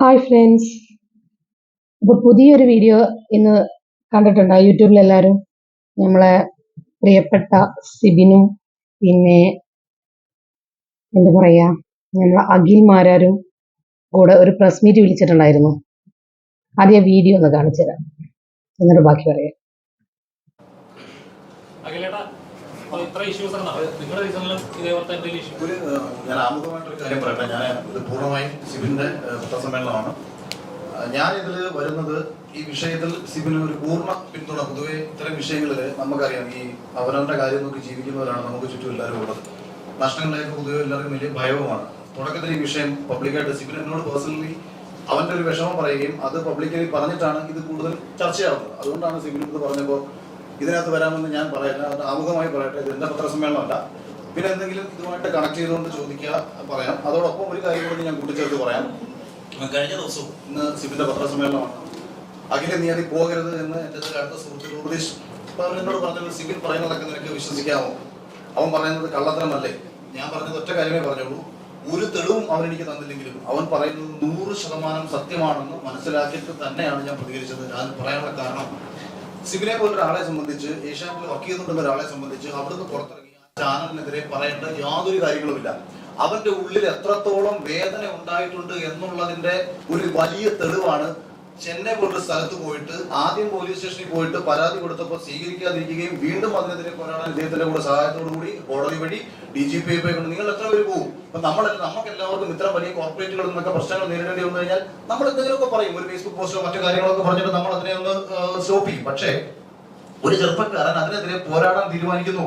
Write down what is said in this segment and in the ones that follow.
Hi friends അപ്പോൾ പുതിയൊരു video ഇന്ന് കണ്ടിട്ടുണ്ടോ യൂട്യൂബിൽ എല്ലാവരും നമ്മളെ പ്രിയപ്പെട്ട സിബിനും പിന്നെ എന്താ പറയാ നമ്മളെ അഖിൽ മാരാരും കൂടെ ഒരു പ്രസ് മീറ്റ് വിളിച്ചിട്ടുണ്ടായിരുന്നു. ആദ്യം വീഡിയോ ഒന്ന് കാണിച്ചു തരാം. എന്നിട്ട് ബാക്കി പറയാം. ഇത്ര ഇഷ്യൂസ്. നിങ്ങളുടെ ഇതേപോലത്തെ? ഞാൻ ആമുഖമായിട്ടൊരു കാര്യം പറയട്ടെ. ഞാൻ ഇത് പൂർണമായും സിബിന്റെ പത്രസമ്മേളനമാണ്. ഞാൻ ഇതിൽ വരുന്നത് ഈ വിഷയത്തിൽ സിബിന് ഒരു പൂർണ പിന്തുണ. പൊതുവെ ഇത്തരം വിഷയങ്ങളിൽ നമുക്കറിയാം ഈ അവനവന്റെ കാര്യം നോക്കി ജീവിക്കുന്നവരാണ് നമുക്ക് ചുറ്റും എല്ലാവരും ഉള്ളത്. നഷ്ടങ്ങളായിട്ട് പൊതുവെ എല്ലാവർക്കും വലിയ ഭയവുമാണ്. തുടക്കത്തിൽ ഈ വിഷയം പബ്ലിക്കായിട്ട് സിബിൻ എന്നോട് പേഴ്സണലി അവന്റെ ഒരു വിഷമം പറയുകയും അത് പബ്ലിക്കലി പറഞ്ഞിട്ടാണ് ഇത് കൂടുതൽ ചർച്ചയാവുന്നത്. അതുകൊണ്ടാണ് സിബിൻ ഇത് പറഞ്ഞപ്പോൾ ഇതിനകത്ത് വരാമെന്ന് ഞാൻ പറയല്ല അത് ആമുഖമായി പറയട്ടെ ഇത് എന്റെ പത്രസമ്മേളനമല്ല. പിന്നെ എന്തെങ്കിലും ഇതുമായിട്ട് കണക്ട് ചെയ്തുകൊണ്ട് ചോദിക്കുക പറയാം. അതോടൊപ്പം ഒരു കാര്യം കൂടി ഞാൻ കൂട്ടിച്ചേർത്ത് പറയാം. കഴിഞ്ഞ ദിവസവും ഇന്ന് സിബിന്റെ പത്രസമ്മേളനമാണ്. അഖിലെ നീ അതിൽ പോകരുത് എന്ന് എന്റെ അടുത്ത സുഹൃത്ത് ഉപദേശ് എന്നോട് പറഞ്ഞത് സിബിൻ പറയുന്നതൊക്കെ നിനക്ക് വിശ്വസിക്കാമോ? അവൻ പറയുന്നത് കള്ളത്തരമല്ലേ? ഞാൻ പറഞ്ഞത് ഒറ്റ കാര്യമേ പറഞ്ഞുള്ളൂ. ഒരു തെളിവും അവൻ എനിക്ക് തന്നില്ലെങ്കിലും അവൻ പറയുന്നത് നൂറ് ശതമാനം സത്യമാണെന്ന് മനസ്സിലാക്കിയിട്ട് തന്നെയാണ് ഞാൻ പ്രതികരിച്ചത്. ഞാൻ പറയാനുള്ള കാരണം സിബിനെ പോലൊരാളെ സംബന്ധിച്ച് ഏഷ്യാനെറ്റിൽ വർക്ക് ചെയ്യുന്നുണ്ടെന്ന ഒരാളെ സംബന്ധിച്ച് അവിടുന്ന് പുറത്തിറങ്ങി ചാനലിനെതിരെ പറയേണ്ട യാതൊരു കാര്യങ്ങളുമില്ല. അവന്റെ ഉള്ളിൽ എത്രത്തോളം വേദന ഉണ്ടായിട്ടുണ്ട് എന്നുള്ളതിന്റെ ഒരു വലിയ തെളിവാണ് ചെന്നൈ പോലൊരു സ്ഥലത്ത് പോയിട്ട് ആദ്യം പോലീസ് സ്റ്റേഷനിൽ പോയിട്ട് പരാതി കൊടുത്തപ്പോൾ സ്വീകരിക്കാതിരിക്കുകയും വീണ്ടും അതിനെതിരെ പോരാടാൻ ഇദ്ദേഹത്തിന്റെ കൂടെ സഹായത്തോടു കൂടി കോടതി വഴി ഡി ജി പി ഐ നിങ്ങൾ എത്ര പേര് പോകും അപ്പൊ നമ്മൾ നമുക്ക് എല്ലാവർക്കും ഇത്ര വലിയ കോർപ്പറേറ്റുകളിൽ നിന്നൊക്കെ പ്രശ്നങ്ങൾ നേരിടേണ്ടി വന്നു കഴിഞ്ഞാൽ നമ്മൾ എന്തെങ്കിലുമൊക്കെ പറയും. ഒരു ഫേസ്ബുക്ക് പോസ്റ്റോ മറ്റു കാര്യങ്ങളൊക്കെ പറഞ്ഞിട്ട് നമ്മൾ അതിനെ ഒന്ന് സ്റ്റോപ്പ് ചെയ്യും. പക്ഷേ ഒരു ചെറുപ്പക്കാരൻ അതിനെതിരെ പോരാടാൻ തീരുമാനിക്കുന്നു.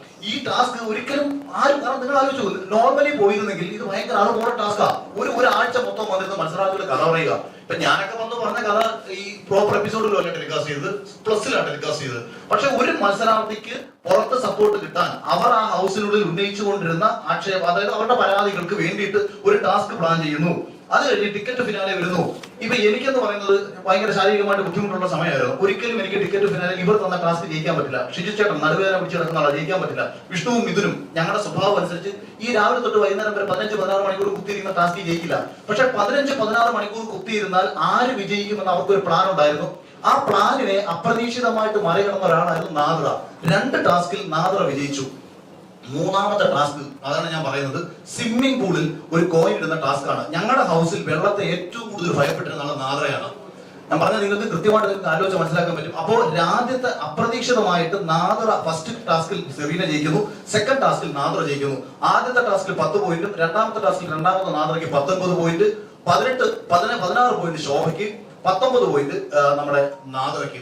ഈ ടാസ്ക് ഒരിക്കലും ആരും കാരണം നിങ്ങൾ ആലോചിച്ചു നോർമലി പോയിരുന്നെങ്കിൽ ഇത് ഭയങ്കര ആൾ പോണ ടാസ്കാ ഒരു ഒരാഴ്ച മൊത്തം വന്നിരുന്ന മത്സരാർത്ഥിയുടെ കഥ പറയുക. ഇപ്പൊ ഞാനൊക്കെ വന്ന് പറഞ്ഞ കഥ ഈ പ്രോപ്പർ എപ്പിസോഡിലല്ല ടെലികാസ്റ്റ് ചെയ്തത്. പ്ലസ്സിലാണ് ടെലികാസ്റ്റ് ചെയ്തത്. പക്ഷെ ഒരു മത്സരാർത്ഥിക്ക് പുറത്ത് സപ്പോർട്ട് കിട്ടാൻ അവർ ആ ഹൗസിനുള്ളിൽ ഉന്നയിച്ചുകൊണ്ടിരുന്ന ആക്ഷേപം അതായത് അവരുടെ പരാതികൾക്ക് വേണ്ടിയിട്ട് ഒരു ടാസ്ക് പ്ലാൻ ചെയ്യുന്നു. അത് കഴിഞ്ഞ് ടിക്കറ്റ് ഫിനാലെ വരുന്നു. ഇപ്പൊ എനിക്കെന്ന് പറയുന്നത് ഭയങ്കര ശാരീരികമായിട്ട് ബുദ്ധിമുട്ടുള്ള സമയമായിരുന്നു. ഒരിക്കലും എനിക്ക് ടിക്കറ്റ് ഫിനാലെ ഇവർ തന്ന ക്ലാസ്സിൽ ജയിക്കാൻ പറ്റില്ല. ഷിജു ചേട്ടൻ നടുവേദന പിടിച്ച് കിടക്കുന്ന ആളെ ജയിക്കാൻ പറ്റില്ല. വിഷ്ണുവും മിഥുനും ഞങ്ങളുടെ സ്വഭാവം അനുസരിച്ച് ഈ രാവിലെ തൊട്ട് വൈകുന്നേരം വരെ പതിനഞ്ച് പതിനാറ് മണിക്കൂർ കുത്തിയിരുന്ന ക്ലാസ്സിൽ ജയിക്കില്ല. പക്ഷെ പതിനഞ്ച് പതിനാറ് മണിക്കൂർ കുത്തിയിരുന്നാൽ ആര് വിജയിക്കുമെന്ന് അവർക്കൊരു പ്ലാൻ ഉണ്ടായിരുന്നു. ആ പ്ലാനിനെ അപ്രതീക്ഷിതമായിട്ട് മറികടന്ന ഒരാളായിരുന്നു നാദ്ര രണ്ട് ടാസ്കിൽ നാദ്ര വിജയിച്ചു. മൂന്നാമത്തെ ടാസ്ക് അതാണ് ഞാൻ പറയുന്നത് സ്വിമ്മിംഗ് പൂളിൽ ഒരു കോയിൻ ഇടുന്ന ടാസ്ക് ആണ്. ഞങ്ങളുടെ ഹൗസിൽ വെള്ളത്തെ ഏറ്റവും കൂടുതൽ ഭയപ്പെട്ടിരുന്ന നാദ്രയാണ് ഞാൻ പറഞ്ഞത് നിങ്ങൾക്ക് കൃത്യമായിട്ട് നിങ്ങൾക്ക് ആലോചിച്ച് മനസ്സിലാക്കാൻ പറ്റും. അപ്പോൾ രാജ്യത്തെ അപ്രതീക്ഷിതമായിട്ട് നാദ്ര ഫസ്റ്റ് ടാസ്കിൽ സെറീന ജയിക്കുന്നു സെക്കൻഡ് ടാസ്കിൽ നാദ്ര ജയിക്കുന്നു. ആദ്യത്തെ ടാസ്കിൽ പത്ത് പോയിന്റും രണ്ടാമത്തെ ടാസ്കിൽ രണ്ടാമത്തെ നാദ്രയ്ക്ക് പത്തൊൻപത് പോയിന്റ് പതിനെട്ട് പതിന പതിനാറ് പോയിന്റ് ശോഭയ്ക്ക് പത്തൊമ്പത് പോയിന്റ് നമ്മുടെ നാദറയ്ക്ക്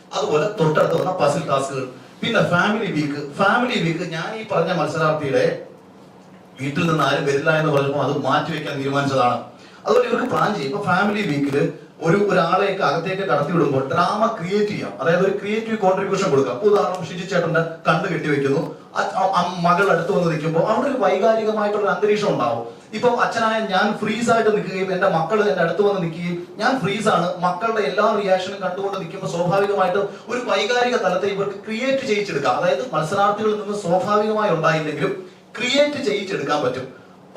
അതുപോലെ തൊട്ടടുത്ത് വന്ന പസിൽ ടാസ്കുകൾ പിന്നെ ഫാമിലി വീക്ക് ഫാമിലി വീക്ക് ഞാൻ ഈ പറഞ്ഞ മത്സരാർത്ഥിയുടെ വീട്ടിൽ നിന്ന് ആരും വരില്ല എന്ന് പറഞ്ഞപ്പോൾ അത് മാറ്റിവെക്കാൻ തീരുമാനിച്ചതാണ്. അതുപോലെ ഇവർക്ക് പ്ലാൻ ചെയ്യും. ഇപ്പൊ ഫാമിലി വീക്കിൽ ഒരു ഒരാളെയൊക്കെ അകത്തേക്ക് കടത്തി വിടുമ്പോൾ ഡ്രാമ ക്രിയേറ്റ് ചെയ്യാം. അതായത് ഒരു ക്രിയേറ്റീവ് കോൺട്രിബ്യൂഷൻ കൊടുക്കാം. ഉദാഹരണം ഷിജി ചേട്ടന്റെ കണ്ണ് കെട്ടിവെക്കുന്നു മകൾ അടുത്ത് വന്ന് നിൽക്കുമ്പോൾ അവിടെ ഒരു വൈകാരികമായിട്ടുള്ള അന്തരീക്ഷം ഉണ്ടാവും. ഇപ്പം അച്ഛനായ ഞാൻ ഫ്രീസ് ആയിട്ട് നിൽക്കുകയും എന്റെ മക്കൾ എന്റെ അടുത്ത് വന്ന് നിൽക്കുകയും ഞാൻ ഫ്രീസ് ആണ്. മക്കളുടെ എല്ലാ റിയാക്ഷനും കണ്ടുകൊണ്ട് നിൽക്കുമ്പോൾ സ്വാഭാവികമായിട്ടും ഒരു വൈകാരിക തലത്തെ ഇവർക്ക് ക്രിയേറ്റ് ചെയ്യിച്ചെടുക്കാം. അതായത് മത്സരാർത്ഥികളിൽ നിന്ന് സ്വാഭാവികമായി ഉണ്ടായില്ലെങ്കിലും ക്രിയേറ്റ് ചെയ്യിച്ചെടുക്കാൻ പറ്റും.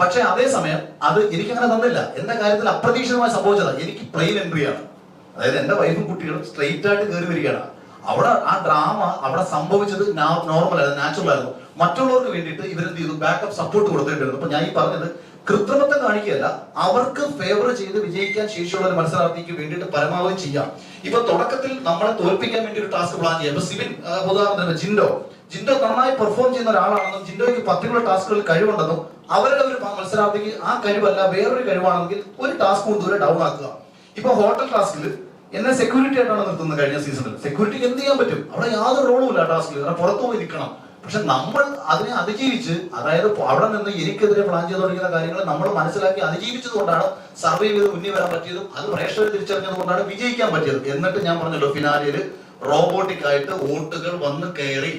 പക്ഷെ അതേസമയം അത് എനിക്ക് അങ്ങനെ തന്നില്ല. എന്റെ കാര്യത്തിൽ അപ്രതീക്ഷിതമായി സംഭവിച്ചത്. എനിക്ക് പ്ലെയിൻ എൻട്രി ആണ്. അതായത് എന്റെ വൈഫും കുട്ടികളും സ്ട്രെയിറ്റ് ആയിട്ട് കയറി വരികയാണ്. അവിടെ ആ ഡ്രാമ അവിടെ സംഭവിച്ചത് നോർമൽ ആയിരുന്നു നാച്ചുറൽ ആയിരുന്നു. മറ്റുള്ളവർക്ക് വേണ്ടിയിട്ട് ഇവരെന്ത് ചെയ്തു? ബാക്കപ്പ് സപ്പോർട്ട് കൊടുത്തിട്ടുണ്ട്. അപ്പൊ ഞാൻ ഈ പറഞ്ഞത് കൃത്രിമത്വം കാണിക്കുകയല്ല അവർക്ക് ഫേവർ ചെയ്ത് വിജയിക്കാൻ ശേഷിയുള്ള ഒരു മത്സരാർത്ഥിക്ക് വേണ്ടിയിട്ട് പരമാവധി ചെയ്യാം. ഇപ്പൊ തുടക്കത്തിൽ നമ്മളെ തോൽപ്പിക്കാൻ വേണ്ടി ഒരു ടാസ്ക് പ്ലാൻ ചെയ്യാം ഇപ്പൊ സിവിൻ ഉദാഹരണം ഉദാഹരണത്തിന് ജിൻഡോ. ജിൻഡോ നന്നായി പെർഫോം ചെയ്യുന്ന ഒരാളാണെന്നും ജിൻഡോയ്ക്ക് പർട്ടിക്കുലർ ടാസ്കുകളിൽ കഴിവുണ്ടെന്നും അവരുടെ ഒരു മത്സരാർത്ഥിക്ക് ആ കഴിവല്ല വേറൊരു കഴിവാണെങ്കിൽ ഒരു ടാസ്ക് കൊണ്ട് ദൂരെ ഡൗൺ ആക്കുക. ഇപ്പൊ ഹോട്ടൽ ടാസ്കിൽ എന്നെ സെക്യൂരിറ്റി ആയിട്ടാണ് നിർത്തുന്നത് കഴിഞ്ഞ സീസണിൽ സെക്യൂരിറ്റിക്ക് എന്ത് ചെയ്യാൻ പറ്റും? അവിടെ യാതൊരു റോളും ഇല്ല ടാസ്കിൽ പുറത്തു പോയി നിൽക്കണം. പക്ഷെ നമ്മൾ അതിനെ അതിജീവിച്ച് അതായത് അവിടെ നിന്ന് എനിക്കെതിരെ പ്ലാൻ ചെയ്ത് തുടങ്ങിയ കാര്യങ്ങൾ നമ്മൾ മനസ്സിലാക്കി അതിജീവിച്ചത് കൊണ്ടാണ് സർവൈവ് ചെയ്ത് മുന്നിൽ വരാൻ പറ്റിയതും അത് പ്രേക്ഷകർ തിരിച്ചറിഞ്ഞത് കൊണ്ടാണ് വിജയിക്കാൻ പറ്റിയത്. എന്നിട്ട് ഞാൻ പറഞ്ഞല്ലോ ഫിനാലിയിൽ റോബോട്ടിക് ആയിട്ട് വോട്ടുകൾ വന്ന് കയറി.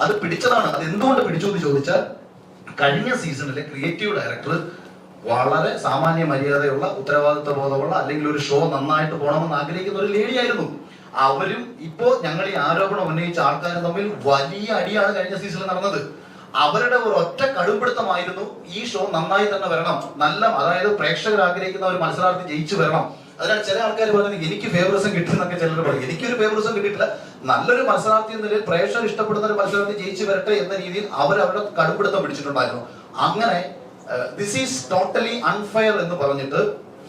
അത് പിടിച്ചതാണ്. അത് എന്തുകൊണ്ട് പിടിച്ചു എന്ന് ചോദിച്ചാൽ കഴിഞ്ഞ സീസണിലെ ക്രിയേറ്റീവ് ഡയറക്ടർ വളരെ സാമാന്യ മര്യാദയുള്ള ഉത്തരവാദിത്വ ബോധമുള്ള അല്ലെങ്കിൽ ഒരു ഷോ നന്നായിട്ട് പോകണമെന്ന് ആഗ്രഹിക്കുന്ന ഒരു ലേഡി ആയിരുന്നു. അവരും ഇപ്പോ ഞങ്ങൾ ഈ ആരോപണം ഉന്നയിച്ച ആൾക്കാരും തമ്മിൽ വലിയ അടിയാണ് കഴിഞ്ഞ സീസണിൽ നടന്നത്. അവരുടെ ഒരു ഒറ്റ കടുംപിടുത്തമായിരുന്നു ഈ ഷോ നന്നായി തന്നെ വരണം. നല്ല അതായത് പ്രേക്ഷകർ ആഗ്രഹിക്കുന്ന ഒരു മത്സരാർത്ഥി ജയിച്ചു വരണം. അതിനാൽ ചില ആൾക്കാർ പറയുന്നത് എനിക്ക് ഫേവറിസം കിട്ടുന്നൊക്കെ ചിലർ പറയും. എനിക്കൊരു ഫേവറിസം കിട്ടിയിട്ടില്ല. നല്ലൊരു മത്സരാർത്ഥി എന്ന പ്രേക്ഷകർ ഇഷ്ടപ്പെടുന്ന ഒരു മത്സരാർത്ഥി ജയിച്ചു വരട്ടെ എന്ന രീതിയിൽ അവർ അവരുടെ കടുംപിടുത്തം പിടിച്ചിട്ടുണ്ടായിരുന്നു. അങ്ങനെ ദിസ് ഈസ് ടോട്ടലി അൺഫെയർ എന്ന് പറഞ്ഞിട്ട്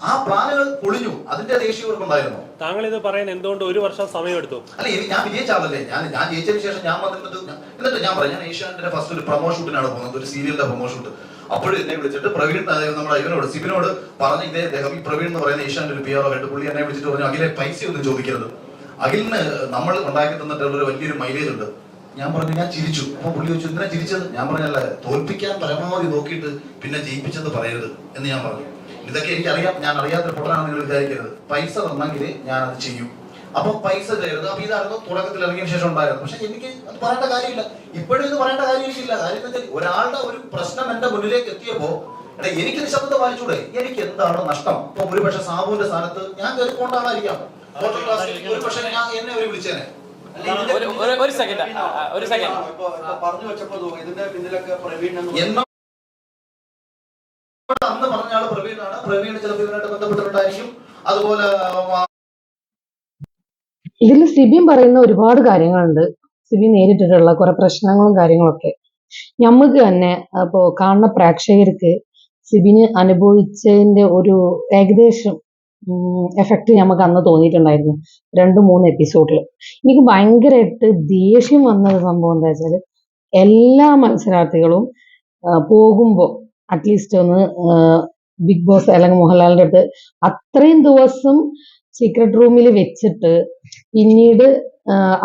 ആ പ്ലാനുകൾ പൊളിഞ്ഞു. അതിന്റെ ദേഷ്യം ഉണ്ടായിരുന്നു താങ്കൾ ഇത് പറയാൻ എന്തുകൊണ്ട് ഒരു വർഷം സമയമെടുത്തു? അല്ല ഞാൻ വിജയിച്ചാവല്ലേ ഞാൻ ഞാൻ ജയിച്ചതിന് ശേഷം ഞാൻ വന്നിട്ട് എന്നിട്ട് ഞാൻ പറയാം ഞാൻ ഏഷ്യാനെറ്റിന്റെ ഫസ്റ്റ് ഒരു പ്രൊമോ ഷൂട്ടിനാണ് പോകുന്നത് ഒരു സീരിയലിന്റെ പ്രൊമോ ഷൂട്ട് അപ്പോഴും എന്നെ വിളിച്ചിട്ട് പ്രവീൺ നമ്മുടെ ഇവനോട് സിബിനോട് പറഞ്ഞ ഇതേ അദ്ദേഹം ഈ പ്രവീൺ എന്ന് പറയുന്ന ഏഷ്യാന്റെ ഒരു പി ആർ ആയിട്ട് പുള്ളി എന്നെ വിളിച്ചിട്ട് പറഞ്ഞു അഖിലെ പൈസ ഒന്നും ചോദിക്കരുത്. അഖിലിന് നമ്മൾ ഉണ്ടാക്കി തന്നിട്ടുള്ള ഒരു വലിയൊരു മൈലേജ് ഉണ്ട്. ഞാൻ പറഞ്ഞു ഞാൻ ചിരിച്ചു. അപ്പൊ പുള്ളി ചോദിച്ചു എന്തിനാ ചിരിച്ചത്? ഞാൻ പറഞ്ഞല്ല തോൽപ്പിക്കാൻ പരമാവധി നോക്കിയിട്ട് പിന്നെ ജയിപ്പിച്ചെന്ന് പറയരുത് എന്ന് ഞാൻ പറഞ്ഞു. ഇതൊക്കെ എനിക്ക് അറിയാം ഞാൻ അറിയാത്ത പൊട്ടനാണ് നിങ്ങൾ വിചാരിക്കരുത്. പൈസ തന്നെങ്കിൽ ഞാൻ അത് ചെയ്യും. അപ്പൊ പൈസ തരുന്നത് അപ്പൊ ഇതായിരുന്നു തുടക്കത്തിൽ ഇറങ്ങിയ ശേഷം ഉണ്ടായിരുന്നു പക്ഷെ എനിക്ക് അത് പറയേണ്ട കാര്യമില്ല. ഇപ്പോഴും ഇത് പറയേണ്ട കാര്യമില്ല എനിക്കില്ല. കാര്യം എന്താ വെച്ചാൽ ഒരാളുടെ ഒരു പ്രശ്നം എന്റെ മുന്നിലേക്ക് എത്തിയപ്പോ എടാ എനിക്ക് നിശബ്ദത വായിച്ചൂടെ? എനിക്ക് എന്താണ് നഷ്ടം? ഇപ്പൊ ഒരുപക്ഷെ സാബുവിന്റെ സ്ഥാനത്ത് ഞാൻ കയറി പോകേണ്ട ആളായിരിക്കാം ഹോട്ടൽ ഒരു പക്ഷെ ഞാൻ എന്നെ വിളിച്ചേനെ. ഒരു സെക്കൻഡ് ഒരു സെക്കൻഡ് പറഞ്ഞു വെച്ചപ്പോ ഇതിന്റെ പിന്നിലൊക്കെ പ്രവീൺ എന്ന് പറഞ്ഞ ആൾ പ്രവീണാണ്. പ്രവീൺ ചിലപ്പോൾ ഇവനായിട്ട് ബന്ധപ്പെട്ടിട്ടുണ്ടായിരിക്കും. അതുപോലെ ഇതിൽ സിബിൻ പറയുന്ന ഒരുപാട് കാര്യങ്ങളുണ്ട്. സിബി നേരിട്ടിട്ടുള്ള കുറെ പ്രശ്നങ്ങളും കാര്യങ്ങളൊക്കെ. നമുക്ക് തന്നെ അപ്പോ കാണുന്ന പ്രേക്ഷകർക്ക് സിബിന് അനുഭവിച്ചതിന്റെ ഒരു ഏകദേശം എഫക്റ്റ് നമുക്ക് അന്ന് തോന്നിയിട്ടുണ്ടായിരുന്നു. രണ്ട് മൂന്ന് എപ്പിസോഡിൽ എനിക്ക് ഭയങ്കരമായിട്ട് ദേഷ്യം വന്ന ഒരു സംഭവം എന്താ വെച്ചാൽ എല്ലാ മത്സരാർത്ഥികളും പോകുമ്പോൾ അറ്റ്ലീസ്റ്റ് ഒന്ന് ബിഗ് ബോസ് അല്ലെങ്കിൽ മോഹൻലാലിന്റെ അടുത്ത് അത്രയും ദിവസം സീക്രട്ട് റൂമിൽ വെച്ചിട്ട് പിന്നീട്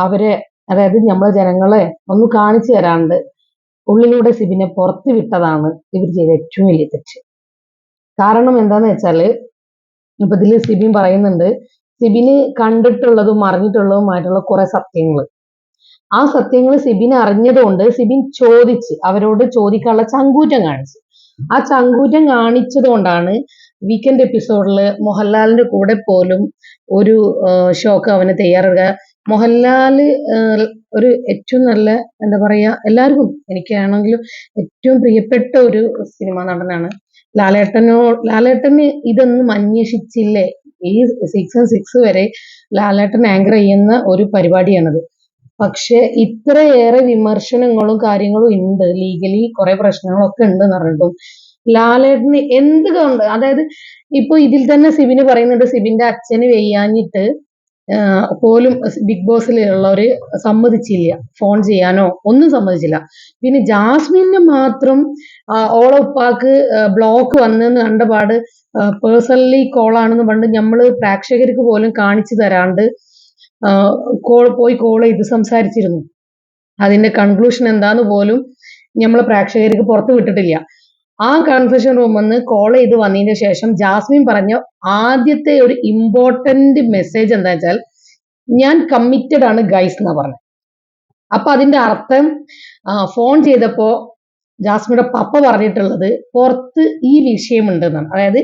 അവരെ അതായത് നമ്മളെ ജനങ്ങളെ ഒന്ന് കാണിച്ചു തരാണ്ട് ഉള്ളിലൂടെ സിബിനെ പുറത്ത് വിട്ടതാണ് ഇവർ ചെയ്ത ഏറ്റവും വലിയ തെറ്റ്. കാരണം എന്താന്ന് വെച്ചാൽ ഇപ്പൊ ഇതിൽ സിബിൻ പറയുന്നുണ്ട് സിബിന് കണ്ടിട്ടുള്ളതും അറിഞ്ഞിട്ടുള്ളതുമായിട്ടുള്ള കുറെ സത്യങ്ങൾ ആ സത്യങ്ങൾ സിബിൻ അറിഞ്ഞതുകൊണ്ട് സിബിൻ ചോദിച്ച് അവരോട് ചോദിക്കാനുള്ള ചങ്കൂറ്റം കാണിച്ചു. ആ ചങ്കൂറ്റം കാണിച്ചതുകൊണ്ടാണ് വീക്കെൻഡ് എപ്പിസോഡിൽ മോഹൻലാലിന്റെ കൂടെ പോലും ഒരു ഷോക്ക് അവന് തയ്യാറെടുക്കുക. മോഹൻലാൽ ഒരു ഏറ്റവും നല്ല എന്താ പറയാ എല്ലാവർക്കും എനിക്കാണെങ്കിലും ഏറ്റവും പ്രിയപ്പെട്ട ഒരു സിനിമാ നടനാണ് ലാലേട്ടനോ ലാലേട്ടന് ഇതൊന്നും അന്വേഷിച്ചില്ലേ? ഈ സിക്സ് സിക്സ് വരെ ലാലേട്ടൻ ആങ്കർ ചെയ്യുന്ന ഒരു പരിപാടിയാണത്. പക്ഷെ ഇത്രയേറെ വിമർശനങ്ങളും കാര്യങ്ങളും ഉണ്ട്. ലീഗലി കുറെ പ്രശ്നങ്ങളൊക്കെ ഉണ്ട് എന്ന് പറഞ്ഞിട്ടും. ലാലേട്ടന് എന്ത് കൊണ്ട് അതായത് ഇപ്പൊ ഇതിൽ തന്നെ സിബിന് പറയുന്നുണ്ട് സിബിന്റെ അച്ഛന് വെയ്യാഞ്ഞിട്ട് പോലും ബിഗ് ബോസിലുള്ളവര് സമ്മതിച്ചില്ല. ഫോൺ ചെയ്യാനോ ഒന്നും സമ്മതിച്ചില്ല. പിന്നെ ജാസ്മിന് മാത്രം ഓളെ ഉപ്പാക്ക് ബ്ലോക്ക് വന്നെന്ന് കണ്ടപാട് പേഴ്സണലി കോളാണെന്ന് പണ്ട് നമ്മൾ പ്രേക്ഷകർക്ക് പോലും കാണിച്ചു തരാണ്ട് കോൾ പോയി കോൾ ചെയ്ത് സംസാരിച്ചിരുന്നു. അതിന്റെ കൺക്ലൂഷൻ എന്താന്ന് പോലും നമ്മൾ പ്രേക്ഷകർക്ക് പുറത്ത് വിട്ടിട്ടില്ല. ആ കൺഫ്യൂഷൻ റൂമിൽ കോൾ ചെയ്ത് വന്നതിന് ശേഷം ജാസ്മിൻ പറഞ്ഞ ആദ്യത്തെ ഒരു ഇമ്പോർട്ടന്റ് മെസ്സേജ് എന്താ വെച്ചാൽ ഞാൻ കമ്മിറ്റഡ് ആണ് ഗൈസ് എന്നാ പറഞ്ഞത് അപ്പൊ അതിന്റെ അർത്ഥം ഫോൺ ചെയ്തപ്പോ ജാസ്മിയുടെ പപ്പ പറഞ്ഞിട്ടുള്ളത് പുറത്ത് ഈ വിഷയമുണ്ടെന്നാണ്. അതായത്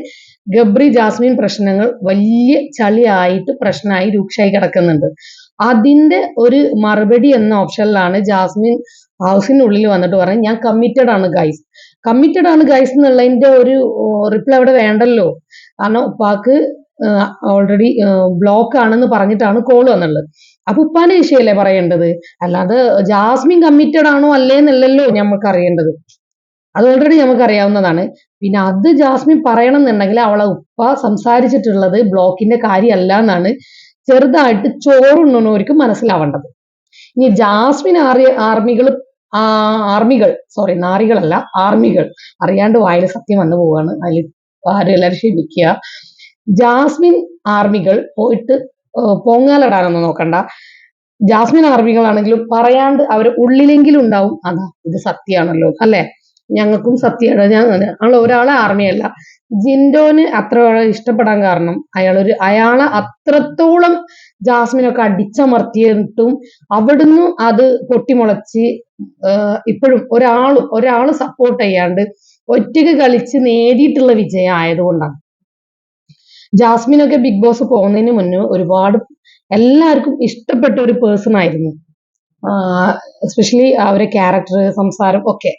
ഗബ്രി ജാസ്മിൻ പ്രശ്നങ്ങൾ വലിയ ചളിയായിട്ട് പ്രശ്നമായി രൂക്ഷമായി കിടക്കുന്നുണ്ട്. അതിന്റെ ഒരു മറുപടി എന്ന ഓപ്ഷനിലാണ് ജാസ്മിൻ ഹൗസിനുള്ളിൽ വന്നിട്ട് പറഞ്ഞത് ഞാൻ കമ്മിറ്റഡ് ആണ് ഗൈസ് കമ്മിറ്റഡ് ആണ് ഗൈസ് എന്നുള്ളതിന്റെ ഒരു റിപ്ലൈ അവിടെ വേണ്ടല്ലോ. കാരണം ഉപ്പാക്ക് ഓൾറെഡി ബ്ലോക്ക് ആണെന്ന് പറഞ്ഞിട്ടാണ് കോൾ വന്നുള്ളത് അപ്പൊ ഉപ്പാന്റെ വിഷയമല്ലേ പറയേണ്ടത്? അല്ലാതെ ജാസ്മിൻ കമ്മിറ്റഡ് ആണോ അല്ലേ എന്നല്ലല്ലോ നമുക്ക് അറിയേണ്ടത്. അത് ഓൾറെഡി നമുക്ക് അറിയാവുന്നതാണ്. പിന്നെ അത് ജാസ്മിൻ പറയണം എന്നുണ്ടെങ്കിൽ അവളെ ഉപ്പ സംസാരിച്ചിട്ടുള്ളത് ബ്ലോക്കിന്റെ കാര്യമല്ല എന്നാണ് ചെറുതായിട്ട് ചോറുണ്ണുന്നവർക്ക് മനസ്സിലാവേണ്ടത്. ഇനി ജാസ്മിൻ ആറി ആർമികൾ ആർമികൾ സോറി നാറികളല്ല ആർമികൾ അറിയാണ്ട് വായിൽ സത്യം വന്നു പോവാണ്. അതിൽ ആരും എല്ലാവരും ക്ഷമിക്കുക. ജാസ്മിൻ ആർമികൾ പോയിട്ട് പൊങ്ങാലടാനൊന്നും നോക്കണ്ട. ജാസ്മിൻ ആർമികളാണെങ്കിലും പറയാണ്ട് അവർ ഉള്ളിലെങ്കിലും ഉണ്ടാവും അതാ ഇത് സത്യമാണല്ലോ അല്ലെ? ഞങ്ങൾക്കും സത്യമാണ് ഞാൻ ഞങ്ങൾ ഒരാളെ ആർമിയല്ല. ജിൻഡോന് അത്ര ഇഷ്ടപ്പെടാൻ കാരണം അയാളൊരു അയാളെ അത്രത്തോളം ജാസ്മിനൊക്കെ അടിച്ചമർത്തിയിട്ടും അവിടുന്ന് അത് പൊട്ടിമുളച്ച് ഇപ്പോഴും ഒരാൾ ഒരാൾ സപ്പോർട്ട് ചെയ്യാണ്ട് ഒറ്റയ്ക്ക് കളിച്ച് നേടിയിട്ടുള്ള വിജയം ആയതുകൊണ്ടാണ് ജാസ്മിനൊക്കെ ബിഗ് ബോസ് പോകുന്നതിന് മുന്നേ ഒരുപാട് എല്ലാവർക്കും ഇഷ്ടപ്പെട്ട ഒരു പേഴ്സൺ ആയിരുന്നു. എസ്പെഷ്യലി അവരെ ക്യാരക്ടർ സംസാരം ഒക്കെ.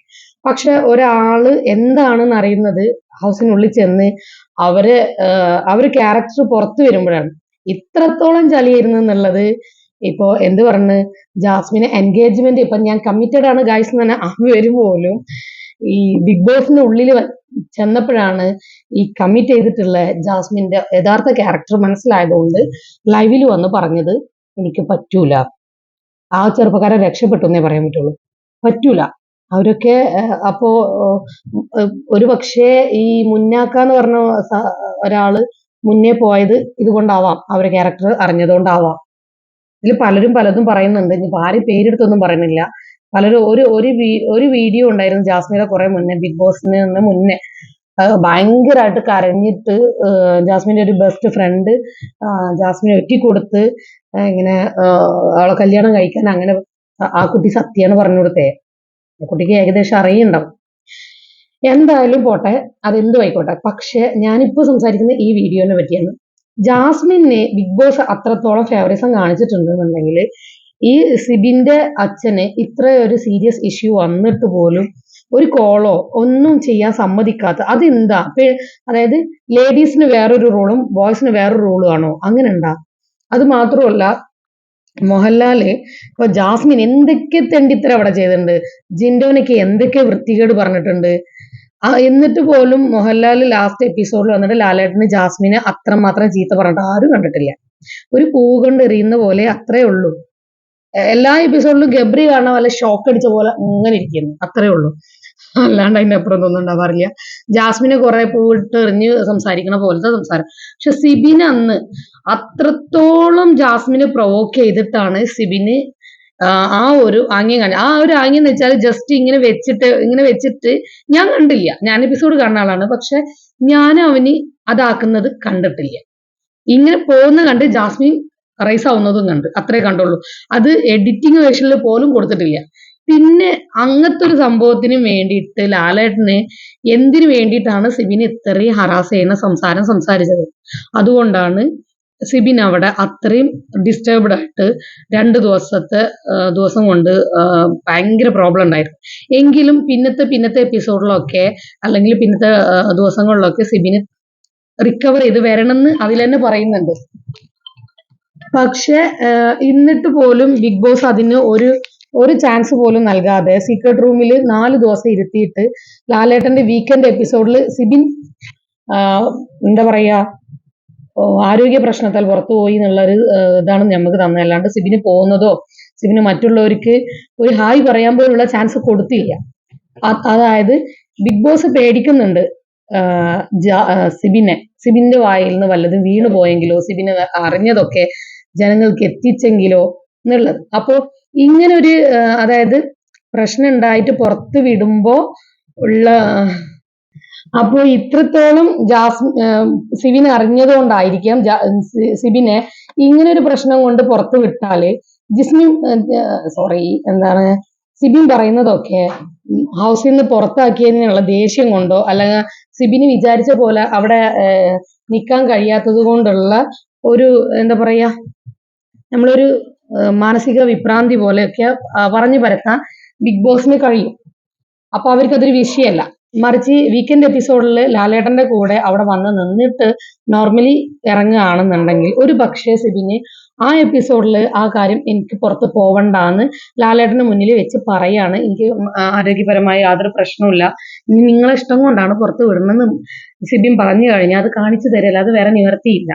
പക്ഷെ ഒരാൾ എന്താണെന്ന് അറിയുന്നത് ഹൗസിനുള്ളിൽ ചെന്ന് അവർ അവർ ക്യാരക്ടർ പുറത്തു വരുമ്പോഴാണ്. ഇത്രത്തോളം ചളിയായിരുന്നു എന്നുള്ളത് ഇപ്പോ എന്ത് പറഞ്ഞ്? ജാസ്മിന് എൻഗേജ്മെന്റ് ഇപ്പൊ ഞാൻ കമ്മിറ്റഡ് ആണ് ഗായ്സ് എന്ന് തന്നെ അവർ പോലും ഈ ബിഗ് ബോസിന്റെ ഉള്ളിൽ ചെന്നപ്പോഴാണ് ഈ കമ്മിറ്റ് ചെയ്തിട്ടുള്ള ജാസ്മിന്റെ യഥാർത്ഥ ക്യാരക്ടർ മനസ്സിലായതുകൊണ്ട് ലൈവിൽ വന്ന് പറഞ്ഞത് എനിക്ക് പറ്റൂല. ആ ചെറുപ്പക്കാരെ രക്ഷപ്പെട്ടു എന്നേ പറയാൻ പറ്റുള്ളൂ. പറ്റൂല. അവരൊക്കെ അപ്പോ ഒരു പക്ഷേ ഈ മുന്നാക്ക എന്ന് പറഞ്ഞ ഒരാൾ മുന്നേ പോയത് ഇതുകൊണ്ടാവാം. അവരുടെ ക്യാരക്ടർ അറിഞ്ഞതുകൊണ്ടാവാം. ഇതിൽ പലരും പലതും പറയുന്നുണ്ട്. ഇനി ആരും പേരെടുത്തൊന്നും പറയുന്നില്ല. പലരും ഒരു ഒരു ഒരു വീഡിയോ ഉണ്ടായിരുന്നു ജാസ്മിയുടെ കുറെ മുന്നേ ബിഗ് ബോസിന് നിന്ന് മുന്നേ. ഭയങ്കരമായിട്ട് കരഞ്ഞിട്ട് ജാസ്മിന്റെ ഒരു ബെസ്റ്റ് ഫ്രണ്ട് ജാസ്മിനെ ഒറ്റിക്കൊടുത്ത് ഇങ്ങനെ അവളെ കല്യാണം കഴിക്കാൻ അങ്ങനെ ആ- ആ കുട്ടി സത്യാണ് പറഞ്ഞു കൊടുത്തേ. ആ കുട്ടിക്ക് ഏകദേശം അറിയുണ്ടാവും എന്തായാലും പോട്ടെ അതെന്തും ആയിക്കോട്ടെ. പക്ഷെ ഞാനിപ്പോ സംസാരിക്കുന്ന ഈ വീഡിയോനെ പറ്റിയാണ്. ജാസ്മിനെ ബിഗ് ബോസ് അത്രത്തോളം ഫേവറിസം കാണിച്ചിട്ടുണ്ടെന്നുണ്ടെങ്കിൽ ഈ സിബിന്റെ അച്ഛന് ഇത്രയൊരു സീരിയസ് ഇഷ്യൂ വന്നിട്ട് പോലും ഒരു കോളോ ഒന്നും ചെയ്യാൻ സമ്മതിക്കാത്ത അതെന്താ? അതായത് ലേഡീസിന് വേറൊരു റോളും ബോയ്സിന് വേറൊരു റോളും ആണോ? അങ്ങനെ ഉണ്ടാ അത് മാത്രമല്ല മോഹൻലാൽ ഇപ്പൊ ജാസ്മിൻ എന്തൊക്കെ തെണ്ടിത്തരം അവിടെ ചെയ്തിട്ടുണ്ട്? ജിൻഡോനൊക്കെ എന്തൊക്കെ വൃത്തികേട് പറഞ്ഞിട്ടുണ്ട്? ആ എന്നിട്ട് പോലും മോഹൻലാൽ ലാസ്റ്റ് എപ്പിസോഡിൽ വന്നിട്ട് ലാലേട്ടന് ജാസ്മിനെ അത്രമാത്രം ചീത്ത പറഞ്ഞിട്ട് ആരും കണ്ടിട്ടില്ല. ഒരു പൂ കൊണ്ട് എറിയുന്ന പോലെ അത്രേ ഉള്ളൂ. എല്ലാ എപ്പിസോഡിലും ഗബ്രി കാണാൻ വല്ല ഷോക്ക് അടിച്ച പോലെ ഇങ്ങനെ ഇരിക്കുന്നു. അത്രേ ഉള്ളൂ. അല്ലാണ്ട് അതിന്റെ അപ്പുറം ഒന്നും ഉണ്ടാവാറില്ല. ജാസ്മിനെ കുറെ പൂവിട്ട് എറിഞ്ഞ് സംസാരിക്കണ പോലത്തെ സംസാരം. പക്ഷെ സിബിന് അന്ന് അത്രത്തോളം ജാസ്മിനെ പ്രൊവോക്ക് ചെയ്തിട്ടാണ് സിബിന് ആ ഒരു ആംഗ്യം കാണി ആ ഒരു ആംഗ്യം എന്ന് വെച്ചാൽ ജസ്റ്റ് ഇങ്ങനെ വെച്ചിട്ട് ഇങ്ങനെ വെച്ചിട്ട് ഞാൻ കണ്ടില്ല. ഞാൻ എപ്പിസോഡ് കാണുന്ന ആളാണ്. പക്ഷെ ഞാൻ അവന് അതാക്കുന്നത് കണ്ടിട്ടില്ല. ഇങ്ങനെ പോകുന്ന കണ്ട് ജാസ്മിൻ റൈസ് ആവുന്നതും കണ്ട് അത്രേ കണ്ടുള്ളൂ. അത് എഡിറ്റിംഗ് വേഷനിൽ പോലും കൊടുത്തിട്ടില്ല. പിന്നെ അങ്ങനത്തെ ഒരു സംഭവത്തിന് വേണ്ടിയിട്ട് ലാലേട്ടന് എന്തിനു വേണ്ടിയിട്ടാണ് സിബിന് ഇത്രയും ഹറാസ് ചെയ്യുന്ന സംസാരം സംസാരിച്ചത്? അതുകൊണ്ടാണ് സിബിൻ അവിടെ അത്രയും ഡിസ്റ്റർബ്ഡ് ആയിട്ട് രണ്ട് ദിവസത്തെ ദിവസം കൊണ്ട് ഭയങ്കര പ്രോബ്ലം ഉണ്ടായിരുന്നു. എങ്കിലും പിന്നത്തെ പിന്നത്തെ എപ്പിസോഡിലൊക്കെ അല്ലെങ്കിൽ പിന്നത്തെ ദിവസങ്ങളിലൊക്കെ സിബിന് റിക്കവർ ചെയ്ത് വരണമെന്ന് അതിൽ തന്നെ പറയുന്നുണ്ട്. പക്ഷെ എന്നിട്ട് പോലും ബിഗ് ബോസ് അതിന് ഒരു ഒരു ചാൻസ് പോലും നൽകാതെ സീക്രട്ട് റൂമിൽ നാല് ദിവസം ഇരുത്തിയിട്ട് ലാലേട്ടന്റെ വീക്കെൻഡ് എപ്പിസോഡിൽ സിബിൻ എന്താ പറയാ ആരോഗ്യ പ്രശ്നത്താൽ പുറത്തു പോയി എന്നുള്ളൊരു ആഹ് ഇതാണ് നമുക്ക് തന്നെ അല്ലാണ്ട് സിബിന് പോകുന്നതോ സിബിന് മറ്റുള്ളവർക്ക് ഒരു ഹായ് പറയാൻ പോലുള്ള ചാൻസ് കൊടുത്തില്ല. അതായത് ബിഗ് ബോസ് പേടിക്കുന്നുണ്ട് സിബിനെ. സിബിന്റെ വായിൽ നിന്ന് വല്ലതും വീണു പോയെങ്കിലോ സിബിന് അറിഞ്ഞതൊക്കെ ജനങ്ങൾക്ക് എത്തിച്ചെങ്കിലോ എന്നുള്ളത്. അപ്പോ ഇങ്ങനെ ഒരു അതായത് പ്രശ്നം ഉണ്ടായിട്ട് പുറത്ത് വിടുമ്പോ ഉള്ള അപ്പോ ഇത്രത്തോളം ജാസ് സിബിൻ അറിഞ്ഞതുകൊണ്ടായിരിക്കാം സിബിനെ ഇങ്ങനെ ഒരു പ്രശ്നം കൊണ്ട് പുറത്ത് വിട്ടാൽ ജിസ്മിൻ സോറി എന്താണ് സിബിൻ പറയുന്നതൊക്കെ ഹൗസിൽ നിന്ന് പുറത്താക്കിയതിനുള്ള ദേഷ്യം കൊണ്ടോ അല്ലെങ്കിൽ സിബിന് വിചാരിച്ച പോലെ അവിടെ നിൽക്കാൻ കഴിയാത്തത് കൊണ്ടുള്ള ഒരു എന്താ പറയാ നമ്മളൊരു മാനസിക വിഭ്രാന്തി പോലെയൊക്കെ പറഞ്ഞു പരത്താൻ ബിഗ് ബോസിന് കഴിയും. അപ്പൊ അവർക്ക് അതൊരു വിഷയമല്ല. മറിച്ച് വീക്കെൻഡ് എപ്പിസോഡിൽ ലാലേട്ടന്റെ കൂടെ അവിടെ വന്ന് നിന്നിട്ട് നോർമലി ഇറങ്ങുകയാണെന്നുണ്ടെങ്കിൽ ഒരു പക്ഷേ സിബിന് ആ എപ്പിസോഡിൽ ആ കാര്യം എനിക്ക് പുറത്ത് പോവണ്ടാന്ന് ലാലേട്ടന് മുന്നിൽ വെച്ച് പറയാണ്. എനിക്ക് ആരോഗ്യപരമായ യാതൊരു പ്രശ്നവുമില്ല. നിങ്ങളെ ഇഷ്ടം കൊണ്ടാണ് പുറത്ത് വിടുന്നെന്ന് സിബിൻ പറഞ്ഞു കഴിഞ്ഞാൽ അത് കാണിച്ചു തരില്ല. അത് വേറെ നിവർത്തിയില്ല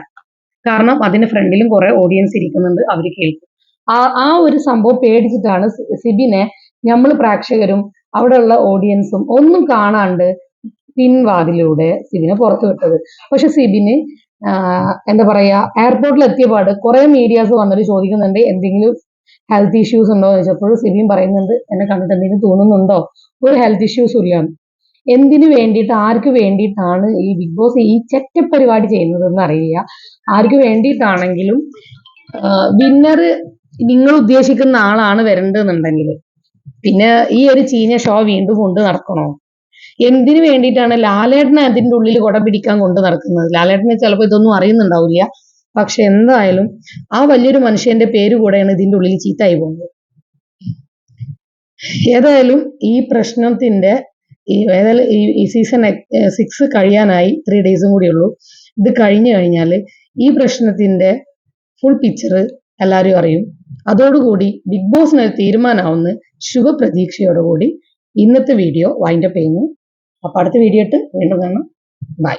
കാരണം അതിന് ഫ്രണ്ടിലും കുറെ ഓഡിയൻസ് ഇരിക്കുന്നുണ്ട് അവർ കേൾക്കും. ആ ആ ഒരു സംഭവം പേടിച്ചിട്ടാണ് സിബിനെ നമ്മൾ പ്രേക്ഷകരും അവിടെയുള്ള ഓഡിയൻസും ഒന്നും കാണാണ്ട് പിൻവാതിലൂടെ സിബിനെ പുറത്തു വിട്ടത്. പക്ഷെ സിബിന് എന്താ പറയാ എയർപോർട്ടിൽ എത്തിയപാട് കുറെ മീഡിയാസ് വന്നിട്ട് ചോദിക്കുന്നുണ്ട് എന്തെങ്കിലും ഹെൽത്ത് ഇഷ്യൂസ് ഉണ്ടോ എന്ന് ചോദിച്ചപ്പോൾ സിബിൻ പറയുന്നുണ്ട് എന്നെ കണ്ടിട്ട് എന്തെങ്കിലും തോന്നുന്നുണ്ടോ? ഒരു ഹെൽത്ത് ഇഷ്യൂസും ഇല്ല. എന്തിനു വേണ്ടിയിട്ട് ആർക്ക് വേണ്ടിയിട്ടാണ് ഈ ബിഗ് ബോസ് ഈ ചെറ്റ പരിപാടി ചെയ്യുന്നതെന്ന് അറിയില്ല ആർക്ക് വേണ്ടിയിട്ടാണെങ്കിലും വിന്നർ നിങ്ങൾ ഉദ്ദേശിക്കുന്ന ആളാണ് വരേണ്ടതെന്നുണ്ടെങ്കിൽ. പിന്നെ ഈ ഒരു ചീന ഷോ വീണ്ടും കൊണ്ട് നടക്കണോ? എന്തിനു വേണ്ടിയിട്ടാണ് ലാലേട്ടനെ അതിന്റെ ഉള്ളിൽ കുട പിടിക്കാൻ കൊണ്ട് നടക്കുന്നത്? ലാലേട്ടനെ ചിലപ്പോൾ ഇതൊന്നും അറിയുന്നുണ്ടാവില്ല. പക്ഷെ എന്തായാലും ആ വലിയൊരു മനുഷ്യന്റെ പേര് കൂടെയാണ് ഇതിന്റെ ഉള്ളിൽ ചീത്തായി പോകുന്നത്. ഏതായാലും ഈ പ്രശ്നത്തിന്റെ ഈ ഏതായാലും ഈ ഈ സീസൺ സിക്സ് കഴിയാനായി ത്രീ ഡേയ്സും കൂടി ഉള്ളൂ. ഇത് കഴിഞ്ഞു കഴിഞ്ഞാൽ ഈ പ്രശ്നത്തിന്റെ ഫുൾ പിക്ചർ എല്ലാവരും അറിയും. അതോടുകൂടി ബിഗ് ബോസിന് തീരുമാനമാവുന്ന ശുഭപ്രതീക്ഷയോടുകൂടി ഇന്നത്തെ വീഡിയോ വൈൻഡ് അപ്പ് ചെയ്യുന്നു. അപ്പൊ അടുത്ത വീഡിയോ ഇട്ട് വീണ്ടും കാണാം. ബൈ